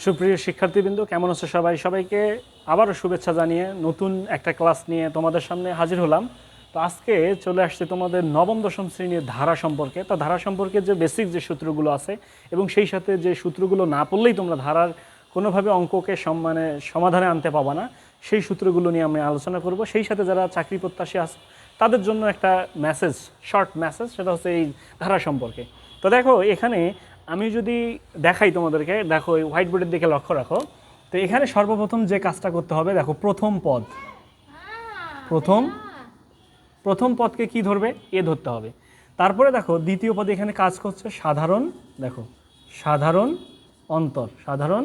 সুপ্রিয় শিক্ষার্থীবৃন্দ, কেমন আছো সবাই? সবাইকে আবারও শুভেচ্ছা জানিয়ে নতুন একটা ক্লাস নিয়ে তোমাদের সামনে হাজির হলাম। তো আজকে চলে আসছে তোমাদের নবম, দশম শ্রেণির ধারা সম্পর্কে। তো ধারা সম্পর্কে যে বেসিক যে সূত্রগুলো আছে এবং সেই সাথে যে সূত্রগুলো না পড়লেই তোমরা ধারার কোনোভাবে অঙ্ককে সম- মানে সমাধানে আনতে পাবা না, সেই সূত্রগুলো নিয়ে আমি আলোচনা করব। সেই সাথে যারা চাকরি প্রত্যাশী আছে, তাদের জন্য একটা মেসেজ শর্ট মেসেজ সেটা হচ্ছে এই ধারা সম্পর্কে। তো দেখো, এখানে আমি যদি দেখাই তোমাদেরকে, দেখো এই হোয়াইট বোর্ডের দিকে লক্ষ্য রাখো। তো এখানে সর্বপ্রথম যে কাজটা করতে হবে, দেখো প্রথম পদ। প্রথম প্রথম পদকে কি ধরবে? এ ধরতে হবে। তারপরে দেখো দ্বিতীয় পদে এখানে কাজ করছে সাধারণ, দেখো, সাধারণ অন্তর সাধারণ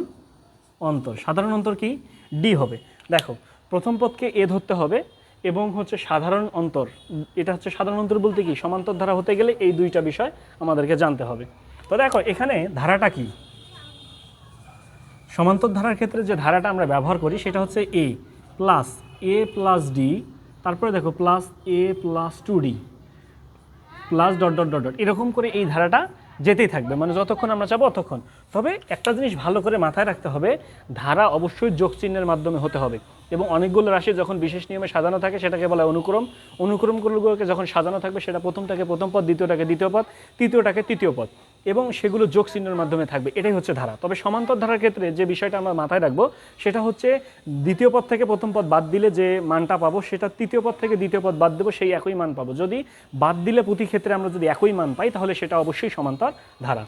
অন্তর। সাধারণ অন্তর কি? ডি হবে। দেখো, প্রথম পদকে এ ধরতে হবে এবং হচ্ছে সাধারণ অন্তর। এটা হচ্ছে সাধারণ অন্তর বলতে কি? সমান্তর ধারা হতে গেলে এই দুইটা বিষয় আমাদেরকে জানতে হবে। তো দেখো, এখানে ধারাটা কি? সমান্তর ধারার ক্ষেত্রে যে ধারাটা আমরা ব্যবহার করি, সেটা হচ্ছে A plus A plus D তারপরে দেখো plus A plus two D plus dot dot dot dot এরকম করে এই ধারাটা যেতেই থাকবে। মানে যতক্ষণ আমরা চাবো ততক্ষণ তবে একটা জিনিস ভালো করে মাথায় রাখতে হবে, ধারা অবশ্যই যোগ চিহ্নের মাধ্যমে হতে হবে। এবং অনেকগুলো রাশি যখন বিশেষ নিয়মে সাজানো থাকে, সেটাকে বলা হয় অনুক্রম। অনুক্রমগুলোকে যখন সাজানো থাকবে, সেটা প্রথমটাকে প্রথম পদ, দ্বিতীয়টাকে দ্বিতীয় পদ, তৃতীয়টাকে তৃতীয় পদ এবং সেগুলো যোগ চিহ্নের মাধ্যমে থাকবে। এটাই হচ্ছে ধারা। তবে সমান্তর ধারার ক্ষেত্রে যে বিষয়টা আমরা মাথায় রাখব, সেটা হচ্ছে দ্বিতীয় পদ থেকে প্রথম পদ বাদ দিলে যে মানটা পাবো, সেটা তৃতীয় পদ থেকে দ্বিতীয় পদ বাদ দেবো, সেই একই মান পাবো। যদি বাদ দিলে প্রতি ক্ষেত্রে আমরা যদি একই মান পাই, তাহলে সেটা অবশ্যই সমান্তর ধারা।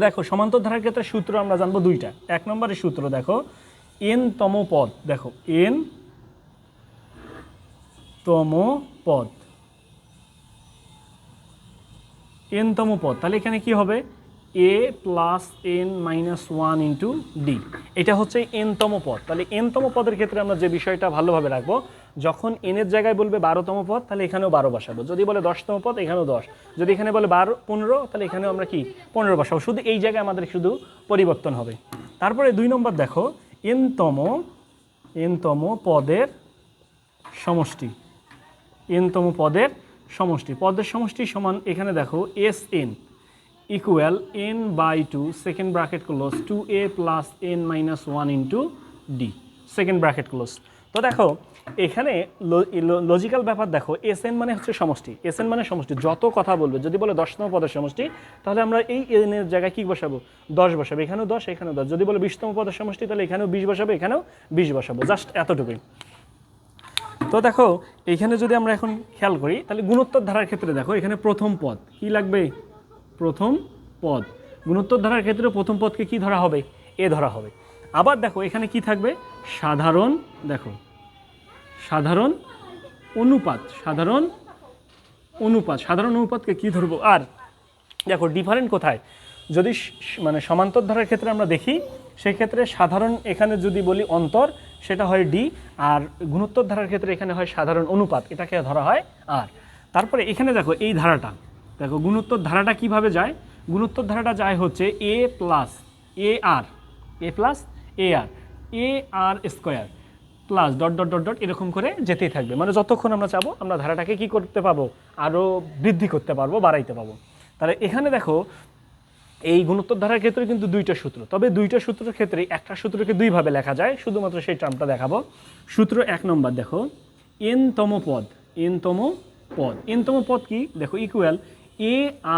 দেখো, সমান্তর ধারার ক্ষেত্রে সূত্র আমরা জানব দুইটা। এক নম্বরের সূত্র দেখো এন তম পদ, দেখো এন তম পদ। এন তম পদ, তাহলে এখানে কি হবে? A plus N minus one into D এটা হচ্ছে এন তম পদ। তাহলে এন তম পদের ক্ষেত্রে আমরা যে বিষয়টা ভালোভাবে রাখব, যখন এনের জায়গায় বলবে বারোতম পদ, তাহলে এখানেও বারো বসাবো। যদি বলে দশতম পদ, এখানেও দশ। যদি এখানে বলে বারো, পনেরো, তাহলে এখানেও আমরা কি? পনেরো বসাবো। শুধু এই জায়গায় আমাদের শুধু পরিবর্তন হবে। তারপরে দুই নম্বর দেখো এনতম এনতম পদের সমষ্টি। এনতম পদের সমষ্টি। পদের সমষ্টি সমান এখানে দেখো, S N equal N by two second bracket close two A plus N minus one into D second bracket close তো দেখো, এখানে লজিক্যাল ব্যাপার দেখো এস এন মানে হচ্ছে সমষ্টি। এস এন মানে সমষ্টি। যত কথা বলবে, যদি বলে দশতম পদের সমষ্টি, তাহলে আমরা এই এন এর জায়গায় কী বসাবো? দশ বসাবো। এখানেও দশ এখানেও দশ। যদি বলে বিশতম পদের সমষ্টি, তাহলে এখানেও বিশ বসাবো, এখানেও বিশ বসাবো। জাস্ট এতটুকুই। তো দেখো, এখানে যদি আমরা এখন খেয়াল করি, তাহলে গুণোত্তর ধারার ক্ষেত্রে দেখো, এখানে প্রথম পদ কি লাগবে? প্রথম পদ। গুণোত্তর ধারার ক্ষেত্রে প্রথম পদকে কি ধরা হবে? এ ধরা হবে। আবার দেখো, এখানে কি থাকবে? সাধারণ, দেখো, সাধারণ অনুপাত সাধারণ অনুপাত, সাধারণ অনুপাতকে কি ধরবো? আর দেখো ডিফারেন্ট কোথায়? যদি মানে সমান্তর ধারার ক্ষেত্রে আমরা দেখি সেই ক্ষেত্রে সাধারণ এখানে যদি বলি অন্তর, সেটা হয় ডি আর গুণোত্তর ধারার ক্ষেত্রে এখানে হয় সাধারণ অনুপাত, এটাকে ধরা হয় আর তারপরে এখানে দেখো, এই ধারাটা, দেখো গুণোত্তর ধারাটা কীভাবে যায়? গুণোত্তর ধারাটা যায় হচ্ছে A plus A R A plus A R A R square plus dot dot dot dot এরকম করে যেতেই থাকবে। মানে যতক্ষণ আমরা চাবো, আমরা ধারাটাকে কি করতে পাবো? আরও বৃদ্ধি করতে পারব, বাড়াইতে পারব। তাহলে এখানে দেখো, এই গুণোত্তর ধারার ক্ষেত্রে কিন্তু দুইটা সূত্র। তবে দুইটা সূত্রের ক্ষেত্রে একটা সূত্রকে দুইভাবে লেখা যায়, শুধুমাত্র সেই টার্মটা দেখাবো। সূত্র এক নম্বর, দেখো এন তম পদ এন তম পদ। এন তম পদ কি? দেখো equal A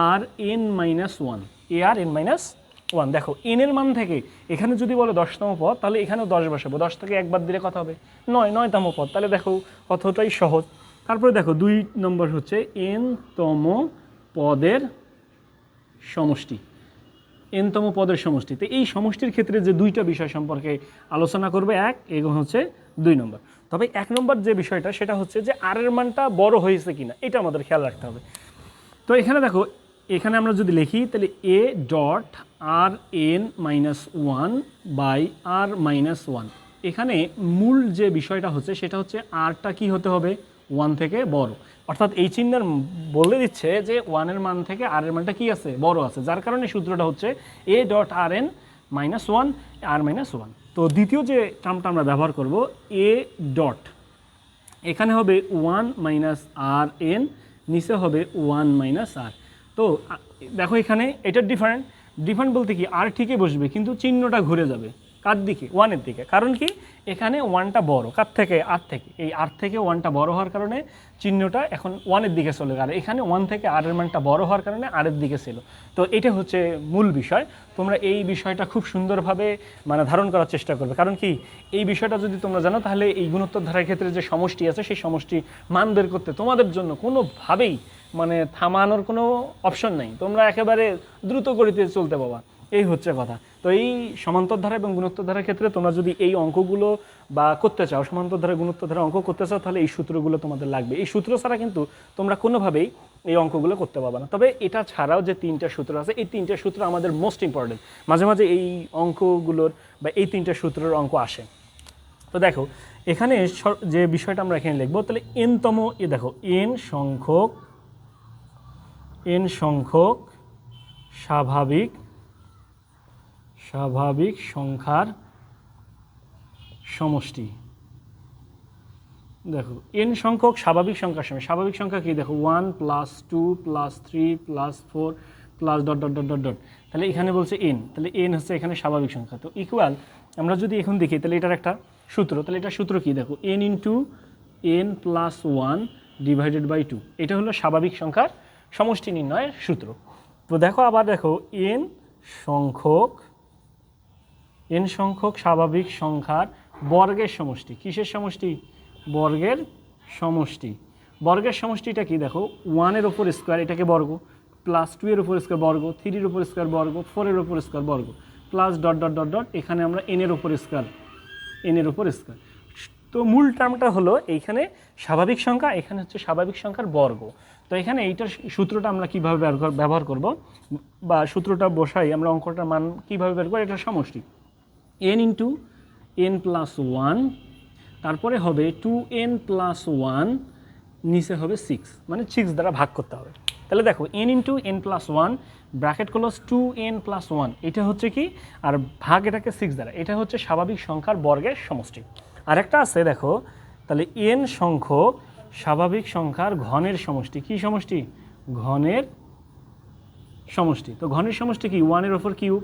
R N minus one A R N minus one দেখো এন এর মান থেকে এখানে যদি বলে দশতম পদ, তাহলে এখানেও দশ বসাবো। দশ থেকে একবার দিলে কথা হবে? নয়, নয়তম পদ। তাহলে দেখো কতটাই সহজ। তারপরে দেখো, দুই নম্বর হচ্ছে এন তম পদের সমষ্টি। এনতম পদের সমষ্টি। তো এই সমষ্টির ক্ষেত্রে যে দুইটা বিষয় সম্পর্কে আলোচনা করবে, এক এবং হচ্ছে দুই নম্বর। তবে এক নম্বর যে বিষয়টা, সেটা হচ্ছে যে আর এর মানটা বড় হয়েছে কিনা, এটা আমাদের খেয়াল রাখতে হবে। তো এখানে দেখো, এখানে আমরা যদি লিখি, তাহলে A dot R N minus one by R minus one এখানে মূল যে বিষয়টা হচ্ছে, সেটা হচ্ছে আরটা কি হতে হবে? ওয়ান থেকে বড়। অর্থাৎ এই চিহ্নের বলে দিচ্ছে যে ওয়ানের মান থেকে আর এর মানটা কি আছে? বড় আছে। যার কারণে সূত্রটা হচ্ছে A dot R N minus one R minus one তো দ্বিতীয় যে টার্মটা আমরা ব্যবহার করব এ ডট এখানে হবে ওয়ান মাইনাস আর এন নিচে হবে ওয়ান মাইনাস আর তো দেখো এখানে এটার ডিফারেন্ট ডিফারেন্ট বলতে কি, আর ঠিকই বসবে, কিন্তু চিহ্নটা ঘুরে যাবে, কার দিকে? ওয়ানের দিকে। কারণ কি? এখানে ওয়ানটা বড়। কার থেকে? আর থেকে। এই আর থেকে ওয়ানটা বড় হওয়ার কারণে চিহ্নটা এখন ওয়ানের দিকে চলে গেল। এখানে ওয়ান থেকে আরের মানটা বড় হওয়ার কারণে আরের দিকে ছিল। তো এটা হচ্ছে মূল বিষয়। তোমরা এই বিষয়টা খুব সুন্দরভাবে মানে ধারণ করার চেষ্টা করবে। কারণ কি? এই বিষয়টা যদি তোমরা জানো, তাহলে এই গুণোত্তর ধারার ক্ষেত্রে যে সমষ্টি আছে, সেই সমষ্টি মান বের করতে তোমাদের জন্য কোনোভাবেই মানে থামানোর কোনো অপশন নাই। তোমরা একেবারে দ্রুত গতিতে চলতে পাবা এই হচ্ছে কথা। তো এই সমান্তর ধারা এবং গুণোত্তর ধারার ক্ষেত্রে তোমরা যদি এই অঙ্কগুলো বা করতে চাও সমান্তর ধারা গুণোত্তর ধারা অঙ্ক করতে চাও, তাহলে এই সূত্রগুলো তোমাদের লাগবে। এই সূত্র ছাড়া কিন্তু তোমরা কোনোভাবেই এই অঙ্কগুলো করতে পারবে না। তবে এটা ছাড়াও যে তিনটা সূত্র আছে, এই তিনটা সূত্র আমাদের মোস্ট ইম্পর্টেন্ট মাঝে মাঝে এই অঙ্কগুলোর বা এই তিনটা সূত্রের অঙ্ক আসে। তো দেখো, এখানে যে বিষয়টা আমরা এখানে লিখব, তাহলে এনতম এ দেখো এন সংখ্যক এন সংখ্যক স্বাভাবিক স্বাভাবিক সংখ্যার সমষ্টি। দেখো, এন সংখ্যক স্বাভাবিক সংখ্যার সময় স্বাভাবিক সংখ্যা কি? দেখো, one plus two plus three plus four plus dot dot dot dot dot. তাহলে এখানে বলছে এন। তাহলে এন হচ্ছে এখানে স্বাভাবিক সংখ্যা। তো ইকুয়াল আমরা যদি এখন দেখি, তাহলে এটার একটা সূত্র। তাহলে এটা সূত্র কি? দেখো N into N plus one divided by two এটা হলো স্বাভাবিক সংখ্যার সমষ্টি নির্ণয়ের সূত্র। তো দেখো, আবার দেখো এন সংখ্যক এন সংখ্যক স্বাভাবিক সংখ্যার বর্গের সমষ্টি। কিসের সমষ্টি? বর্গের সমষ্টি। বর্গের সমষ্টিটা কি দেখো ওয়ানের ওপর স্কোয়ার এটাকে বর্গ প্লাস টু এর উপর স্কোয়ার বর্গ থ্রির উপর স্কোয়ার বর্গ ফোরের উপর স্কোয়ার বর্গ plus dot dot dot dot এখানে আমরা এনের উপর স্কোয়ার এনের উপর স্কোয়ার তো মূল টার্মটা হলো এইখানে স্বাভাবিক সংখ্যা, এখানে হচ্ছে স্বাভাবিক সংখ্যার বর্গ। তো এখানে এইটার সূত্রটা আমরা কীভাবে ব্যবহার করব? বা সূত্রটা বসাই আমরা অঙ্কটার মান কীভাবে বের করব? এটা সমষ্টি। N into N plus one তারপরে হবে টু এন প্লাস ওয়ান নিচে হবে সিক্স মানে সিক্স দ্বারা ভাগ করতে হবে। তাহলে দেখো N into N plus one bracket close two N plus one এটা হচ্ছে কি? আর ভাগ এটাকে সিক্স দ্বারা। এটা হচ্ছে স্বাভাবিক সংখ্যার বর্গের সমষ্টি। আরেকটা আছে, দেখো, তাহলে এন সংখ্যক স্বাভাবিক সংখ্যার ঘনের সমষ্টি। কি সমষ্টি? ঘনের সমষ্টি। তো ঘনের সমষ্টি কি? ওয়ানের ওপর কিউ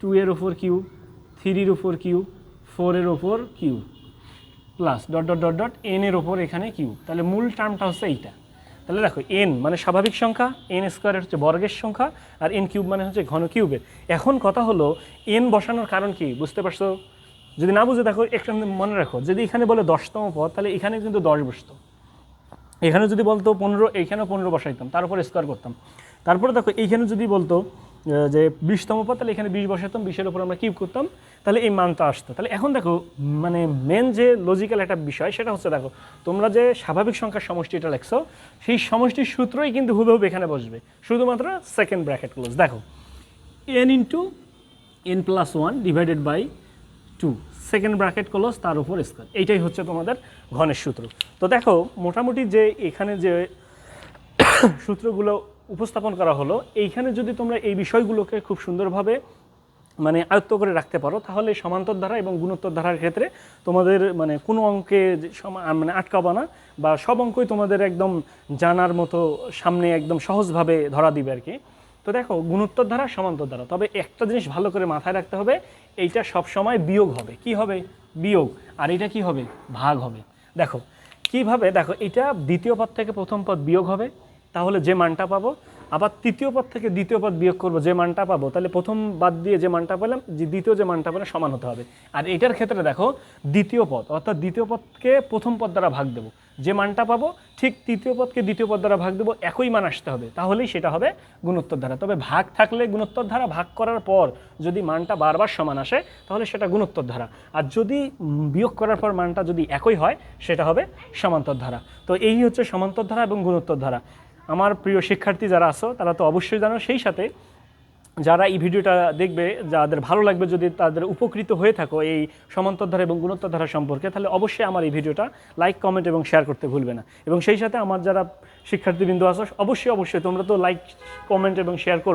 টু এর ওপর কিউ থ্রির ওপর কিউ ফোরের ওপর Q plus dot dot dot dot এনের ওপর এখানে কিউ তাহলে মূল টার্মটা হচ্ছে এইটা। তাহলে দেখো এন মানে স্বাভাবিক সংখ্যা এন স্কোয়ারের হচ্ছে বর্গের সংখ্যা, আর এন কিউব মানে হচ্ছে ঘন কিউবের। এখন কথা হলো এন বসানোর কারণ কি? বুঝতে পারছ? যদি না বুঝে দেখো একটা মনে রাখো। যদি এখানে বলে দশতম পদ, তাহলে এখানে কিন্তু দশ বসতো। এখানে যদি বলতো পনেরো, এইখানেও পনেরো বসাইতাম তার উপর স্কোয়ার করতাম। তারপরে দেখো, এইখানে যদি বলতো যে বিশতম পদ, তাহলে এখানে বিশ বসাতাম বিশের উপর আমরা কিউব করতাম, তাহলে এই মানটা আসতো। তাহলে এখন দেখো মানে মেন যে লজিক্যাল একটা বিষয়, সেটা হচ্ছে দেখো, তোমরা যে স্বাভাবিক সংখ্যার সমষ্টিটা লেখছো, সেই সমষ্টির সূত্রই কিন্তু হুবহু এখানে বসবে। শুধুমাত্র সেকেন্ড ব্র্যাকেট ক্লোজ দেখো N into N plus one divided by two second bracket close তার উপর স্কোয়ার এইটাই হচ্ছে তোমাদের ঘনের সূত্র। তো দেখো, মোটামুটি যে এখানে যে সূত্রগুলো উপস্থাপন করা হলো, এইখানে যদি তোমরা এই বিষয়গুলোকে খুব সুন্দরভাবে মানে আয়ত্ত করে রাখতে পারো, তাহলে সমান্তর ধারা এবং গুণোত্তর ধারার ক্ষেত্রে তোমাদের মানে কোনো অঙ্কে মানে আটকাবা না, বা সব অঙ্কই তোমাদের একদম জানার মতো সামনে একদম সহজভাবে ধরা দিবে আর কি। তো দেখো, গুণোত্তর ধারা, সমান্তর ধারা। তবে একটা জিনিস ভালো করে মাথায় রাখতে হবে এইটা সব সময় বিয়োগ হবে। কি হবে? বিয়োগ। আর এটা কি হবে? ভাগ হবে। দেখো, কীভাবে? দেখো এটা দ্বিতীয় পদ থেকে প্রথম পদ বিয়োগ হবে। তাহলে যে মানটা পাবো আবার তৃতীয় পদ থেকে দ্বিতীয় পদ বিয়োগ করব, যে মানটা পাবো, তাহলে প্রথম বাদ দিয়ে যে মানটা পেলাম, যে দ্বিতীয় যে মানটা পেলাম, সমান হতে হবে। আর এটার ক্ষেত্রে দেখো, দ্বিতীয় পদ, অর্থাৎ দ্বিতীয় পদকে প্রথম পদ দ্বারা ভাগ দেবো। যে মানটা পাবো, ঠিক তৃতীয় পদকে দ্বিতীয় পদ দ্বারা ভাগ দেবো, একই মান আসতে হবে। তাহলেই সেটা হবে গুণোত্তর ধারা। তবে ভাগ থাকলে গুণোত্তর ধারা ভাগ করার পর যদি মানটা বারবার সমান আসে, তাহলে সেটা গুণোত্তর ধারা। আর যদি বিয়োগ করার পর মানটা যদি একই হয়, সেটা হবে সমান্তর ধারা। তো এই হচ্ছে সমান্তর ধারা এবং গুণোত্তর ধারা। আমার প্রিয় শিক্ষার্থী যারা আসো তারা তো অবশ্যই জানো, সেই সাথে যারা এই ভিডিওটা দেখবে, যাদের ভালো লাগবে যদি তাদের উপকৃত হয়ে থাকো এই সমান্তরধারা এবং গুণোত্তর ধারা সম্পর্কে, তাহলে অবশ্যই আমার এই ভিডিওটা লাইক কমেন্ট এবং শেয়ার করতে ভুলবে না। এবং সেই সাথে আমার যারা শিক্ষার্থীবৃন্দ আসো অবশ্যই অবশ্যই তোমরা তো লাইক কমেন্ট এবং শেয়ার করো।